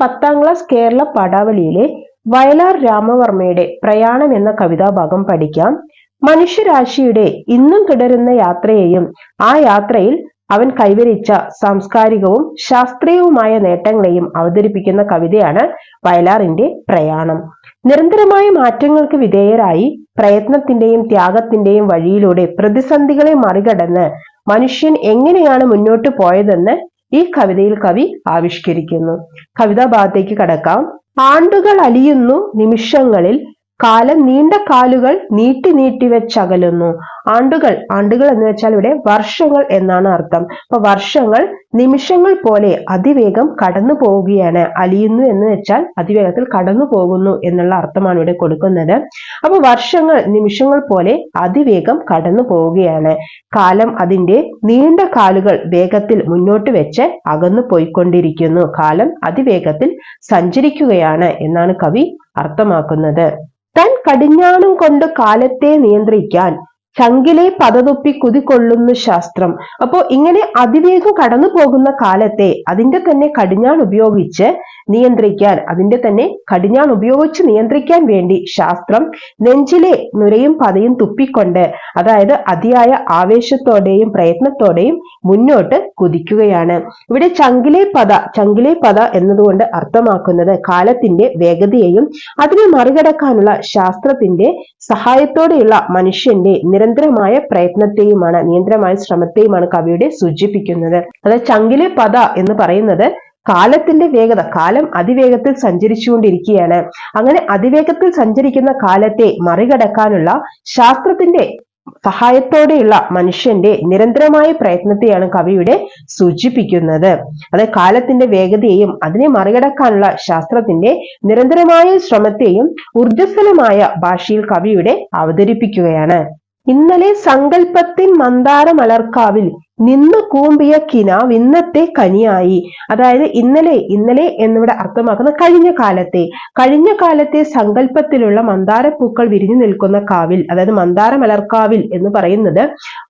പത്താം ക്ലാസ് കേരള പടാവലിയിലെ വയലാർ രാമവർമ്മയുടെ പ്രയാണം എന്ന കവിതാഭാഗം പഠിക്കാം. മനുഷ്യരാശിയുടെ ഇന്നും തുടരുന്ന യാത്രയെയും ആ യാത്രയിൽ അവൻ കൈവരിച്ച സാംസ്കാരികവും ശാസ്ത്രീയവുമായ നേട്ടങ്ങളെയും അവതരിപ്പിക്കുന്ന കവിതയാണ് വയലാറിന്റെ പ്രയാണം. നിരന്തരമായ മാറ്റങ്ങൾക്ക് വിധേയരായി പ്രയത്നത്തിന്റെയും ത്യാഗത്തിന്റെയും വഴിയിലൂടെ പ്രതിസന്ധികളെ മറികടന്ന് മനുഷ്യൻ എങ്ങനെയാണ് മുന്നോട്ട് പോയതെന്ന് ഈ കവിതയിൽ കവി ആവിഷ്കരിക്കുന്നു. കവിതാ ഭാഗത്തേക്ക് കടക്കാം. ആണ്ടുകൾ അലിയുന്നു നിമിഷങ്ങളിൽ കാലം നീണ്ട കാലുകൾ നീട്ടി നീട്ടി വെച്ചകലുന്നു ആണ്ടുകൾ ആണ്ടുകൾ എന്ന് വെച്ചാൽ ഇവിടെ വർഷങ്ങൾ എന്നാണ് അർത്ഥം. അപ്പൊ വർഷങ്ങൾ നിമിഷങ്ങൾ പോലെ അതിവേഗം കടന്നു പോവുകയാണ്. അലിയുന്നു എന്ന് വെച്ചാൽ അതിവേഗത്തിൽ കടന്നു പോകുന്നു എന്നുള്ള അർത്ഥമാണ് ഇവിടെ കൊടുക്കുന്നത്. അപ്പൊ വർഷങ്ങൾ നിമിഷങ്ങൾ പോലെ അതിവേഗം കടന്നു പോവുകയാണ്. കാലം അതിന്റെ നീണ്ട കാലുകൾ വേഗത്തിൽ മുന്നോട്ട് വെച്ച് അകന്നു പോയിക്കൊണ്ടിരിക്കുന്നു. കാലം അതിവേഗത്തിൽ സഞ്ചരിക്കുകയാണ് എന്നാണ് കവി അർത്ഥമാക്കുന്നത്. തൻ കടിഞ്ഞാണം കൊണ്ട് കാലത്തെ നിയന്ത്രിക്കാൻ ചങ്കിലെ പതതൊപ്പി കുതികൊള്ളുന്നു ശാസ്ത്രം. അപ്പോ ഇങ്ങനെ അതിവേഗം കടന്നു പോകുന്ന കാലത്തെ അതിന്റെ തന്നെ കടിഞ്ഞാൺ ഉപയോഗിച്ച് നിയന്ത്രിക്കാൻ അതിന്റെ തന്നെ കടിഞ്ഞാൺ ഉപയോഗിച്ച് നിയന്ത്രിക്കാൻ വേണ്ടി ശാസ്ത്രം നെഞ്ചിലെ നുരയും പതയും തുപ്പിക്കൊണ്ട് അതായത് അതിയായ ആവേശത്തോടെയും പ്രയത്നത്തോടെയും മുന്നോട്ട് കുതിക്കുകയാണ്. ഇവിടെ ചങ്കിലെ പത ചങ്കിലെ പത എന്നതുകൊണ്ട് അർത്ഥമാക്കുന്നത് കാലത്തിന്റെ വേഗതയെയും അതിനെ മറികടക്കാനുള്ള ശാസ്ത്രത്തിന്റെ സഹായത്തോടെയുള്ള മനുഷ്യന്റെ നിരന്തരമായ പ്രയത്നത്തെയുമാണ് നിരന്തരമായ ശ്രമത്തെയുമാണ് കവിയുടെ സൂചിപ്പിക്കുന്നത്. അതായത് ചങ്കിലെ പദ എന്ന് പറയുന്നത് കാലത്തിന്റെ വേഗത കാലം അതിവേഗത്തിൽ സഞ്ചരിച്ചുകൊണ്ടിരിക്കുകയാണ്. അങ്ങനെ അതിവേഗത്തിൽ സഞ്ചരിക്കുന്ന കാലത്തെ മറികടക്കാനുള്ള ശാസ്ത്രത്തിന്റെ സഹായത്തോടെയുള്ള മനുഷ്യന്റെ നിരന്തരമായ പ്രയത്നത്തെയാണ് കവിയുടെ സൂചിപ്പിക്കുന്നത്. അത് കാലത്തിന്റെ വേഗതയെയും അതിനെ മറികടക്കാനുള്ള ശാസ്ത്രത്തിന്റെ നിരന്തരമായ ശ്രമത്തെയും ഊർജസ്വലമായ ഭാഷയിൽ കവിയുടെ അവതരിപ്പിക്കുകയാണ്. ഇന്നലെ സങ്കല്പത്തിൻ മന്ദാര മലർക്കാവിൽ നിന്ന് കൂമ്പിയ കിനാവ് ഇന്നത്തെ കനിയായി. അതായത് ഇന്നലെ ഇന്നലെ എന്നിവിടെ അർത്ഥമാക്കുന്ന കഴിഞ്ഞ കാലത്തെ. കഴിഞ്ഞ കാലത്തെ സങ്കല്പത്തിലുള്ള മന്ദാരപ്പൂക്കൾ വിരിഞ്ഞു നിൽക്കുന്ന കാവിൽ അതായത് മന്ദാരമലർക്കാവിൽ എന്ന് പറയുന്നത്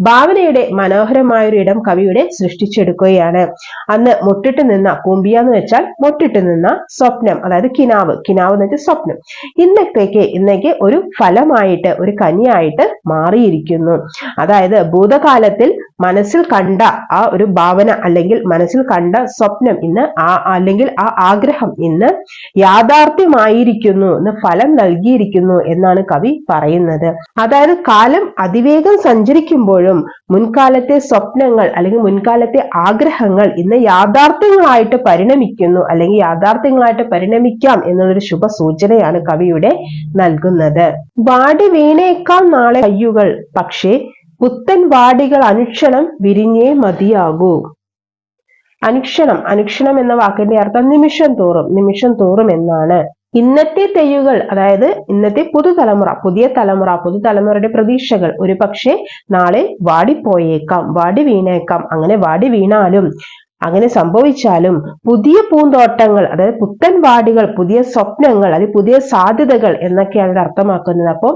ഭാവനയുടെ മനോഹരമായൊരു ഇടം കവിയുടെ സൃഷ്ടിച്ചെടുക്കുകയാണ്. അന്ന് മുട്ടിട്ട് നിന്ന കൂമ്പിയ എന്ന് വെച്ചാൽ മുട്ടിട്ട് നിന്ന സ്വപ്നം അതായത് കിനാവ്. കിനാവ് എന്ന് വെച്ചാൽ സ്വപ്നം. ഇന്നത്തേക്ക് ഇന്നേക്ക് ഒരു ഫലമായിട്ട് ഒരു കനിയായിട്ട് മാറിയിരിക്കുന്നു. അതായത് ഭൂതകാലത്തിൽ മനസ്സിൽ കണ്ട ആ ഒരു ഭാവന അല്ലെങ്കിൽ മനസ്സിൽ കണ്ട സ്വപ്നം ഇന്ന് ആ അല്ലെങ്കിൽ ആ ആഗ്രഹം ഇന്ന് യാഥാർത്ഥ്യമായിരിക്കുന്നു എന്ന് ഫലം നൽകിയിരിക്കുന്നു എന്നാണ് കവി പറയുന്നത്. അതായത് കാലം അതിവേഗം സഞ്ചരിക്കുമ്പോഴും മുൻകാലത്തെ സ്വപ്നങ്ങൾ അല്ലെങ്കിൽ മുൻകാലത്തെ ആഗ്രഹങ്ങൾ ഇന്ന് യാഥാർത്ഥ്യങ്ങളായിട്ട് പരിണമിക്കുന്നു അല്ലെങ്കിൽ യാഥാർത്ഥ്യങ്ങളായിട്ട് പരിണമിക്കാം എന്നുള്ളൊരു ശുഭ സൂചനയാണ് കവിയുടെ നൽകുന്നത്. വാടി വീണേക്കാം നാളെ കയ്യുകൾ പക്ഷേ പുത്തൻ വാടികൾ അനുക്ഷണം വിരിഞ്ഞേ മതിയാകൂ. അനുക്ഷണം അനുക്ഷണം എന്ന വാക്കിന്റെ അർത്ഥം നിമിഷം തോറും നിമിഷം തോറും എന്നാണ്. ഇന്നത്തെ തെയ്യുകൾ അതായത് ഇന്നത്തെ പുതുതലമുറ പുതിയ തലമുറ പുതുതലമുറയുടെ പ്രതീക്ഷകൾ ഒരു പക്ഷേ നാളെ വാടിപ്പോയേക്കാം വാടി വീണേക്കാം അങ്ങനെ വാടി വീണാലും അങ്ങനെ സംഭവിച്ചാലും പുതിയ പൂന്തോട്ടങ്ങൾ അതായത് പുത്തൻ വാടികൾ പുതിയ സ്വപ്നങ്ങൾ അതായത് പുതിയ സാധ്യതകൾ എന്നൊക്കെയാണ് ഇത് അർത്ഥമാക്കുന്നത്. അപ്പോൾ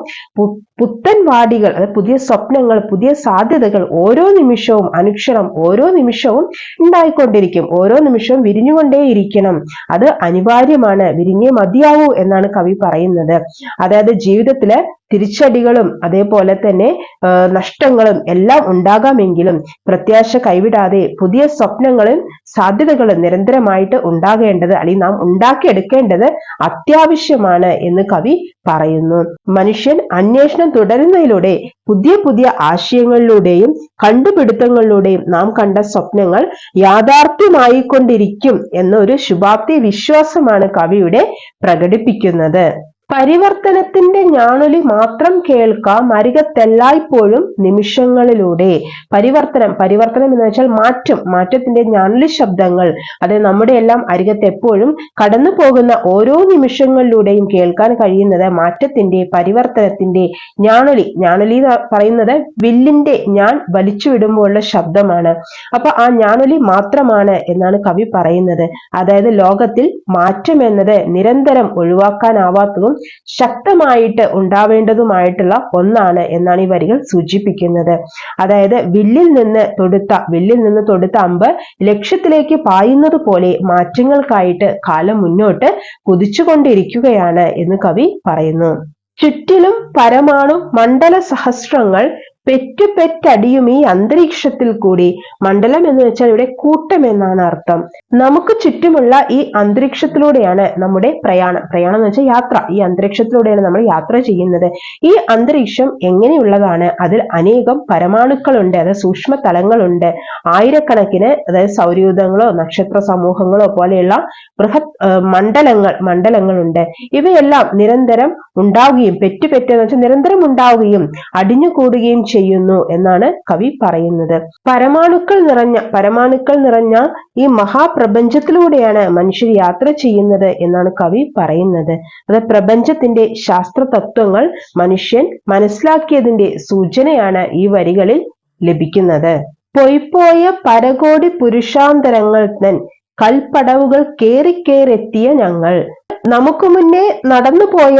പുത്തൻ വാടികൾ അതായത് പുതിയ സ്വപ്നങ്ങൾ പുതിയ സാധ്യതകൾ ഓരോ നിമിഷവും അനുക്ഷണം ഓരോ നിമിഷവും ഉണ്ടായിക്കൊണ്ടിരിക്കും. ഓരോ നിമിഷവും വിരിഞ്ഞുകൊണ്ടേയിരിക്കണം. അത് അനിവാര്യമാണ്. വിരിഞ്ഞേ മതിയാവൂ എന്നാണ് കവി പറയുന്നത്. അതായത് ജീവിതത്തിലെ തിരിച്ചടികളും അതേപോലെ തന്നെ നഷ്ടങ്ങളും എല്ലാം ഉണ്ടാകാമെങ്കിലും പ്രത്യാശ കൈവിടാതെ പുതിയ സ്വപ്നങ്ങളും സാധ്യതകൾ നിരന്തരമായിട്ട് ഉണ്ടാകേണ്ടത് അല്ലെങ്കിൽ നാം ഉണ്ടാക്കിയെടുക്കേണ്ടത് അത്യാവശ്യമാണ് എന്ന് കവി പറയുന്നു. മനുഷ്യൻ അന്വേഷണം തുടരുന്നതിലൂടെ പുതിയ പുതിയ ആശയങ്ങളിലൂടെയും കണ്ടുപിടുത്തങ്ങളിലൂടെയും നാം കണ്ട സ്വപ്നങ്ങൾ യാഥാർത്ഥ്യമായിക്കൊണ്ടിരിക്കും എന്നൊരു ശുഭാപ്തി വിശ്വാസമാണ് കവിയുടെ പ്രകടിപ്പിക്കുന്നത്. പരിവർത്തനത്തിന്റെ ഞാണൊലി മാത്രം കേൾക്കാം. അരികത്തെല്ലായ്പ്പോഴും നിമിഷങ്ങളിലൂടെ. പരിവർത്തനം പരിവർത്തനം എന്ന് വെച്ചാൽ മാറ്റം മാറ്റത്തിന്റെ ഞാണൊലി ശബ്ദങ്ങൾ. അത് നമ്മുടെ എല്ലാം അരികത്ത് എപ്പോഴും കടന്നു പോകുന്ന ഓരോ നിമിഷങ്ങളിലൂടെയും കേൾക്കാൻ കഴിയുന്നത് മാറ്റത്തിന്റെ പരിവർത്തനത്തിന്റെ ഞാണൊലി. ഞാണൊലി എന്ന് പറയുന്നത് വില്ലിന്റെ ഞാൻ വലിച്ചു വിടുമ്പോഴുള്ള ശബ്ദമാണ്. അപ്പൊ ആ ഞാണൊലി മാത്രമാണ് എന്നാണ് കവി പറയുന്നത്. അതായത് ലോകത്തിൽ മാറ്റം എന്നത് നിരന്തരം ഒഴിവാക്കാനാവാത്തതും ശക്തമായിട്ട് ഉണ്ടാവേണ്ടതുമായിട്ടുള്ള ഒന്നാണ് എന്നാണ് ഈ വരികൾ സൂചിപ്പിക്കുന്നത്. അതായത് വില്ലിൽ നിന്ന് തൊടുത്ത വില്ലിൽ നിന്ന് തൊടുത്ത അമ്പ് ലക്ഷ്യത്തിലേക്ക് പായുന്നത് പോലെ മാറ്റങ്ങൾക്കായിട്ട് കാലം മുന്നോട്ട് കുതിച്ചുകൊണ്ടിരിക്കുകയാണ് എന്ന് കവി പറയുന്നു. ചുറ്റിലും പരമാണു മണ്ഡല സഹസ്രങ്ങൾ പെറ്റുപെറ്റടിയും ഈ അന്തരീക്ഷത്തിൽ കൂടി. മണ്ഡലം എന്ന് വെച്ചാൽ ഇവിടെ കൂട്ടം എന്നാണ് അർത്ഥം. നമുക്ക് ചുറ്റുമുള്ള ഈ അന്തരീക്ഷത്തിലൂടെയാണ് നമ്മുടെ പ്രയാണം. പ്രയാണം എന്ന് വെച്ചാൽ യാത്ര. ഈ അന്തരീക്ഷത്തിലൂടെയാണ് നമ്മൾ യാത്ര ചെയ്യുന്നത്. ഈ അന്തരീക്ഷം എങ്ങനെയുള്ളതാണ്? അതിൽ അനേകം പരമാണുക്കളുണ്ട്. അതായത് സൂക്ഷ്മ തലങ്ങളുണ്ട്. ആയിരക്കണക്കിന് അതായത് സൗരയൂഥങ്ങളോ നക്ഷത്ര സമൂഹങ്ങളോ പോലെയുള്ള ബൃഹത് മണ്ഡലങ്ങൾ മണ്ഡലങ്ങളുണ്ട്. ഇവയെല്ലാം നിരന്തരം ഉണ്ടാവുകയും പെറ്റു എന്ന് വെച്ചാൽ നിരന്തരം ഉണ്ടാവുകയും അടിഞ്ഞുകൂടുകയും ചെയ്യുന്നു എന്നാണ് കവി പറയുന്നത്. പരമാണുക്കൾ നിറഞ്ഞ പരമാണുക്കൾ നിറഞ്ഞ ഈ മഹാപ്രപഞ്ചത്തിലൂടെയാണ് മനുഷ്യർ യാത്ര ചെയ്യുന്നത് എന്നാണ് കവി പറയുന്നത്. അത് പ്രപഞ്ചത്തിന്റെ ശാസ്ത്ര തത്വങ്ങൾ മനുഷ്യൻ മനസ്സിലാക്കിയതിന്റെ സൂചനയാണ് ഈ വരികളിൽ ലഭിക്കുന്നത്. പൊയ്പോയ പരകോടി പുരുഷാന്തരങ്ങൾ തൻ കൽപ്പടവുകൾ കേറിക്കേറെത്തിയ ഞങ്ങൾ. നമുക്ക് മുന്നേ നടന്നുപോയ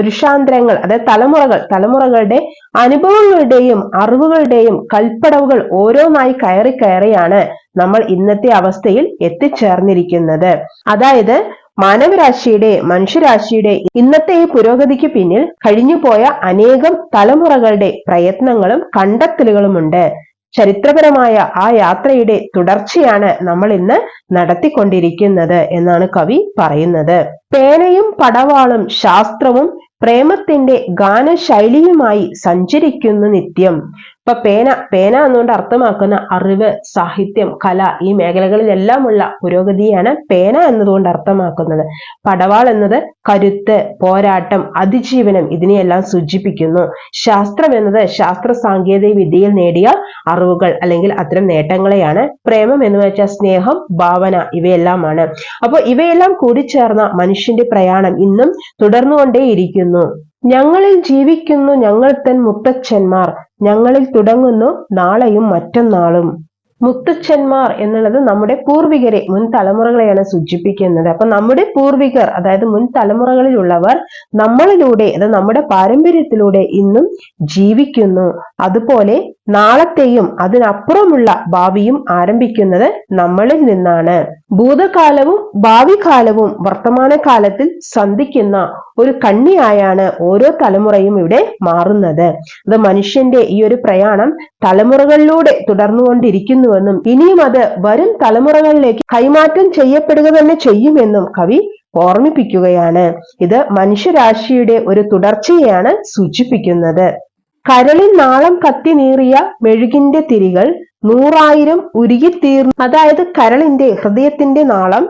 പുരുഷാന്തരങ്ങൾ അതായത് തലമുറകൾ തലമുറകളുടെ അനുഭവങ്ങളുടെയും അറിവുകളുടെയും കൽപ്പടവുകൾ ഓരോന്നായി കയറി കയറിയാണ് നമ്മൾ ഇന്നത്തെ അവസ്ഥയിൽ എത്തിച്ചേർന്നിരിക്കുന്നത്. അതായത് മാനവരാശിയുടെ മനുഷ്യരാശിയുടെ ഇന്നത്തെ ഈ പുരോഗതിക്ക് പിന്നിൽ കഴിഞ്ഞുപോയ അനേകം തലമുറകളുടെ പ്രയത്നങ്ങളും കണ്ടെത്തലുകളുമുണ്ട്. ചരിത്രപരമായ ആ യാത്രയുടെ തുടർച്ചയാണ് നമ്മൾ ഇന്ന് നടത്തിക്കൊണ്ടിരിക്കുന്നത് എന്നാണ് കവി പറയുന്നത്. പേനയും പടവാളും ശാസ്ത്രവും പ്രേമത്തിന്റെ ഗാനശൈലിയുമായി സഞ്ചരിക്കുന്നു നിത്യം. ഇപ്പൊ പേന പേന എന്നുകൊണ്ട് അർത്ഥമാക്കുന്ന അറിവ് സാഹിത്യം കല ഈ മേഖലകളിലെല്ലാമുള്ള പുരോഗതിയാണ് പേന എന്നതുകൊണ്ട് അർത്ഥമാക്കുന്നത്. പടവാൾ എന്നത് കരുത്ത് പോരാട്ടം അതിജീവനം ഇതിനെയെല്ലാം സൂചിപ്പിക്കുന്നു. ശാസ്ത്രം എന്നത് ശാസ്ത്ര സാങ്കേതിക വിദ്യയിൽ നേടിയ അറിവുകൾ അല്ലെങ്കിൽ അത്തരം നേട്ടങ്ങളെയാണ്. പ്രേമം എന്ന് വെച്ചാൽ സ്നേഹം ഭാവന ഇവയെല്ലാമാണ്. അപ്പോൾ ഇവയെല്ലാം കൂടിച്ചേർന്ന മനുഷ്യന്റെ പ്രയാണം ഇന്നും തുടർന്നുകൊണ്ടേയിരിക്കുന്നു. ഞങ്ങളിൽ ജീവിക്കുന്നു ഞങ്ങൾ തൻ മുത്തച്ഛന്മാർ. ഞങ്ങളിൽ തുടങ്ങുന്നു നാളെയും മറ്റന്നാളും. മുത്തച്ഛന്മാർ എന്നുള്ളത് നമ്മുടെ പൂർവികരെ മുൻ തലമുറകളെയാണ് സൂചിപ്പിക്കുന്നത്. അപ്പൊ നമ്മുടെ പൂർവികർ അതായത് മുൻ തലമുറകളിലുള്ളവർ നമ്മളിലൂടെ അത് നമ്മുടെ പാരമ്പര്യത്തിലൂടെ ഇന്നും ജീവിക്കുന്നു. അതുപോലെ നാളത്തെയും അതിനപ്പുറമുള്ള ഭാവിയും ആരംഭിക്കുന്നത് നമ്മളിൽ നിന്നാണ്. ഭൂതകാലവും ഭാവി കാലവും വർത്തമാന കാലത്തിൽ സന്ധിക്കുന്ന ഒരു കണ്ണിയായാണ് ഓരോ തലമുറയും ഇവിടെ മാറുന്നത്. അത് മനുഷ്യന്റെ ഈ ഒരു പ്രയാണം തലമുറകളിലൂടെ തുടർന്നുകൊണ്ടിരിക്കുന്നുവെന്നും ഇനിയും അത് വരും തലമുറകളിലേക്ക് കൈമാറ്റം ചെയ്യപ്പെടുക തന്നെ ചെയ്യുമെന്നും കവി ഓർമ്മിപ്പിക്കുകയാണ്. ഇത് മനുഷ്യരാശിയുടെ ഒരു തുടർച്ചയാണ് സൂചിപ്പിക്കുന്നത്. കരളിൽ നാളം കത്തി നീറിയ മെഴുകിന്റെ തിരികൾ നൂറായിരം ഉരുകിത്തീർന്നു. അതായത് കരളിന്റെ ഹൃദയത്തിന്റെ നാളം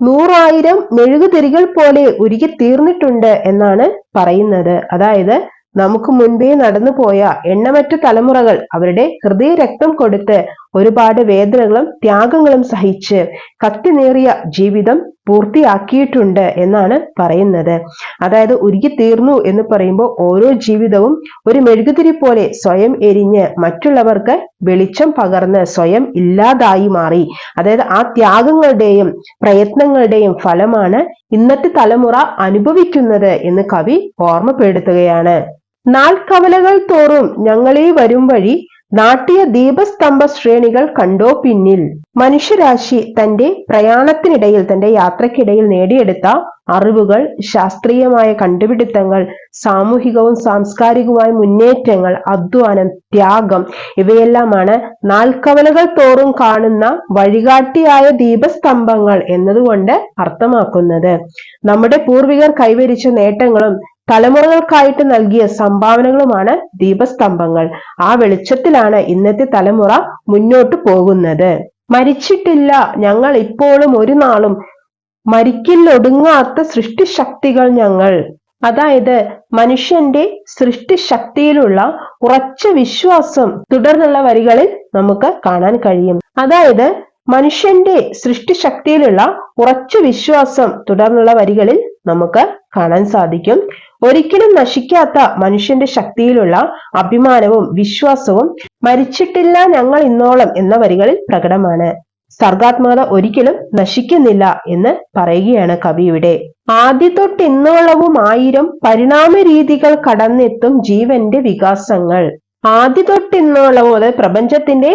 നൂറായിരം മെഴുകുതിരികൾ പോലെ ഉരുകി തീർന്നിട്ടുണ്ട് എന്നാണ് പറയുന്നത്. അതായത് നമുക്ക് മുൻപേ നടന്നു പോയ എണ്ണമറ്റ തലമുറകൾ അവരുടെ ഹൃദയ രക്തം കൊടുത്ത് ഒരുപാട് വേദനകളും ത്യാഗങ്ങളും സഹിച്ച് കത്തിനേറിയ ജീവിതം പൂർത്തിയാക്കിയിട്ടുണ്ട് എന്നാണ് പറയുന്നത്. അതായത് ഉരുകി തീർന്നു എന്ന് പറയുമ്പോൾ ഓരോ ജീവിതവും ഒരു മെഴുകുതിരി പോലെ സ്വയം എരിഞ്ഞ് മറ്റുള്ളവർക്ക് വെളിച്ചം പകർന്ന് സ്വയം ഇല്ലാതായി മാറി. അതായത് ആ ത്യാഗങ്ങളുടെയും പ്രയത്നങ്ങളുടെയും ഫലമാണ് ഇന്നത്തെ തലമുറ അനുഭവിക്കുന്നത് എന്ന് കവി ഓർമ്മപ്പെടുത്തുകയാണ്. നാൽക്കവലകൾ തോറും ഞങ്ങളെ വരും വഴി നാട്ടിയ ദീപസ്തംഭ ശ്രേണികൾ കണ്ടോ പിന്നിൽ? മനുഷ്യരാശി തന്റെ പ്രയാണത്തിനിടയിൽ തന്റെ യാത്രക്കിടയിൽ നേടിയെടുത്ത അറിവുകൾ ശാസ്ത്രീയമായ കണ്ടുപിടുത്തങ്ങൾ സാമൂഹികവും സാംസ്കാരികവുമായ മുന്നേറ്റങ്ങൾ അധ്വാനം ത്യാഗം ഇവയെല്ലാമാണ് നാൽക്കവലകൾ തോറും കാണുന്ന വഴികാട്ടിയായ ദീപസ്തംഭങ്ങൾ എന്നതുകൊണ്ട് അർത്ഥമാക്കുന്നത്. നമ്മുടെ പൂർവികർ കൈവരിച്ച നേട്ടങ്ങളും തലമുറകൾക്കായിട്ട് നൽകിയ സംഭാവനകളുമാണ് ദീപസ്തംഭങ്ങൾ. ആ വെളിച്ചത്തിലാണ് ഇന്നത്തെ തലമുറ മുന്നോട്ട് പോകുന്നത്. മരിച്ചിട്ടില്ല. ഞങ്ങൾ ഇപ്പോഴും ഒരു നാളും മരിക്കില്ലൊടുങ്ങാത്ത സൃഷ്ടിശക്തികൾ ഞങ്ങൾ. അതായത് മനുഷ്യന്റെ സൃഷ്ടിശക്തിയിലുള്ള ഉറച്ച വിശ്വാസം തുടർന്നുള്ള വരികളിൽ നമുക്ക് കാണാൻ കഴിയും. അതായത് മനുഷ്യന്റെ സൃഷ്ടിശക്തിയിലുള്ള ഉറച്ച വിശ്വാസം തുടർന്നുള്ള വരികളിൽ നമുക്ക് കാണാൻ സാധിക്കും. ഒരിക്കലും നശിക്കാത്ത മനുഷ്യന്റെ ശക്തിയിലുള്ള അഭിമാനവും വിശ്വാസവും മരിച്ചിട്ടില്ല ഞങ്ങൾ ഇന്നോളം എന്ന വരികളിൽ പ്രകടമാണ്. സർഗാത്മകത ഒരിക്കലും നശിക്കുന്നില്ല എന്ന് പറയുകയാണ് കവി ഇവിടെ. ആദ്യ തൊട്ട് ഇന്നോളവും ആയിരം പരിണാമ രീതികൾ കടന്നെത്തും ജീവന്റെ വികാസങ്ങൾ. ആദ്യ തൊട്ട് ഇന്നോളവും അതായത് പ്രപഞ്ചത്തിന്റെ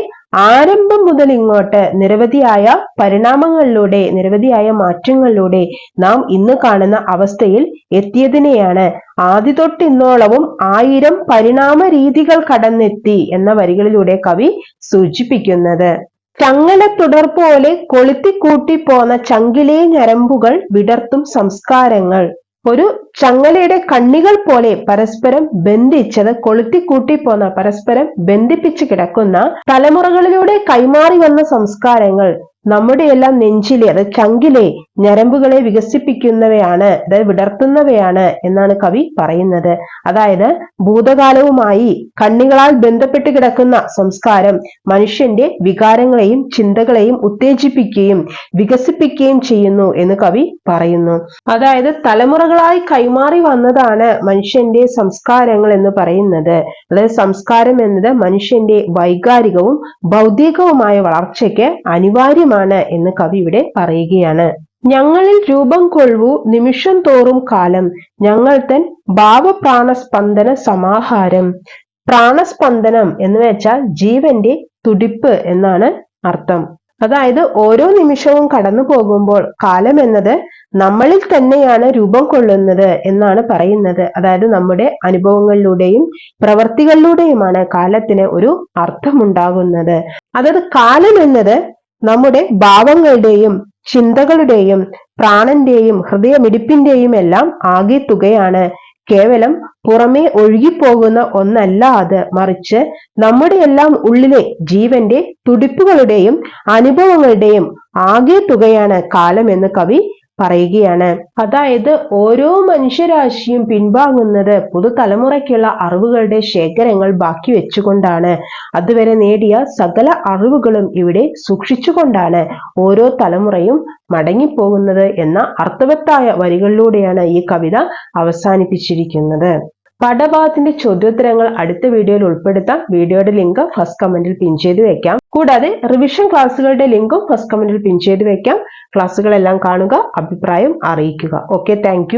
ആരംഭം മുതൽ ഇങ്ങോട്ട് നിരവധിയായ പരിണാമങ്ങളിലൂടെ നിരവധിയായ മാറ്റങ്ങളിലൂടെ നാം ഇന്ന് കാണുന്ന അവസ്ഥയിൽ എത്തിയതിനെയാണ് ആദ്യ തൊട്ട് ഇന്നോളവും ആയിരം പരിണാമ രീതികൾ കടന്നെത്തി എന്ന വരികളിലൂടെ കവി സൂചിപ്പിക്കുന്നത്. ചങ്ങല തുടർ പോലെ കൊളുത്തിക്കൂട്ടി പോന്ന ചങ്കിലെ ഞരമ്പുകൾ വിടർത്തും സംസ്കാരങ്ങൾ. ഒരു ചങ്ങലയുടെ കണ്ണികൾ പോലെ പരസ്പരം ബന്ധിച്ചത് കൊളുത്തിക്കൂട്ടി പോന്ന പരസ്പരം ബന്ധിപ്പിച്ച് കിടക്കുന്ന തലമുറകളിലൂടെ കൈമാറി വന്ന സംസ്കാരങ്ങൾ. നമ്മുടെ എല്ലാം നെഞ്ചിലെ അത് ചങ്കിലെ ഞരമ്പുകളെ വികസിപ്പിക്കുന്നവയാണ് അതായത് വിടർത്തുന്നവയാണ് എന്നാണ് കവി പറയുന്നത്. അതായത് ഭൂതകാലവുമായി കണ്ണികളാൽ ബന്ധപ്പെട്ട് കിടക്കുന്ന സംസ്കാരം മനുഷ്യന്റെ വികാരങ്ങളെയും ചിന്തകളെയും ഉത്തേജിപ്പിക്കുകയും വികസിപ്പിക്കുകയും ചെയ്യുന്നു എന്ന് കവി പറയുന്നു. അതായത് തലമുറകളായി കൈമാറി വന്നതാണ് മനുഷ്യന്റെ സംസ്കാരങ്ങൾ എന്ന് പറയുന്നത്. അതായത് സംസ്കാരം എന്നത് മനുഷ്യന്റെ വൈകാരികവും ഭൗതികവുമായ വളർച്ചയ്ക്ക് അനിവാര്യമാണ്. എന്ന് കവി ഇവിടെ പറയുകയാണ്. ഞങ്ങളിൽ രൂപം കൊള്ളു നിമിഷം തോറും കാലം. ഞങ്ങൾ തൻ ഭാവപ്രാണസ്പന്ദന സമാഹാരം. പ്രാണസ്പന്ദനം എന്ന് വെച്ചാൽ ജീവന്റെ തുടിപ്പ് എന്നാണ് അർത്ഥം. അതായത് ഓരോ നിമിഷവും കടന്നു പോകുമ്പോൾ കാലം എന്നത് നമ്മളിൽ തന്നെയാണ് രൂപം കൊള്ളുന്നത് എന്നാണ് പറയുന്നത്. അതായത് നമ്മുടെ അനുഭവങ്ങളിലൂടെയും പ്രവർത്തികളിലൂടെയുമാണ് കാലത്തിന് ഒരു അർത്ഥമുണ്ടാകുന്നത്. അതായത് കാലം എന്നത് നമ്മുടെ ഭാവങ്ങളുടെയും ചിന്തകളുടെയും പ്രാണന്റെയും ഹൃദയമിടിപ്പിന്റെയും എല്ലാം ആകെ തുകയാണ് കേവലം പുറമേ ഒഴുകിപ്പോകുന്ന ഒന്നല്ല അത്. മറിച്ച് നമ്മുടെ എല്ലാം ഉള്ളിലെ ജീവന്റെ തുടിപ്പുകളുടെയും അനുഭവങ്ങളുടെയും ആകെ തുകയാണ് കാലം എന്ന് കവി പറയുകയാണ്. അതായത് ഓരോ മനുഷ്യരാശിയും പിൻവാങ്ങുന്നത് പുതുതലമുറയ്ക്കുള്ള അറിവുകളുടെ ശേഖരങ്ങൾ ബാക്കി വെച്ചുകൊണ്ടാണ്. അതുവരെ നേടിയ സകല അറിവുകളും ഇവിടെ സൂക്ഷിച്ചുകൊണ്ടാണ് ഓരോ തലമുറയും മടങ്ങിപ്പോകുന്നത് എന്ന അർത്ഥവത്തായ വരികളിലൂടെയാണ് ഈ കവിത അവസാനിപ്പിച്ചിരിക്കുന്നത്. പാഠഭാഗത്തിന്റെ ചോദ്യോത്തരങ്ങൾ അടുത്ത വീഡിയോയിൽ ഉൾപ്പെടുത്താം. വീഡിയോയുടെ ലിങ്ക് ഫസ്റ്റ് കമന്റിൽ പിൻ ചെയ്ത് വെക്കാം. കൂടാതെ റിവിഷൻ ക്ലാസ്സുകളുടെ ലിങ്കും ഫസ്റ്റ് കമന്റിൽ പിൻ ചെയ്ത് വെക്കാം. ക്ലാസ്സുകളെല്ലാം കാണുക അഭിപ്രായം അറിയിക്കുക. Okay thank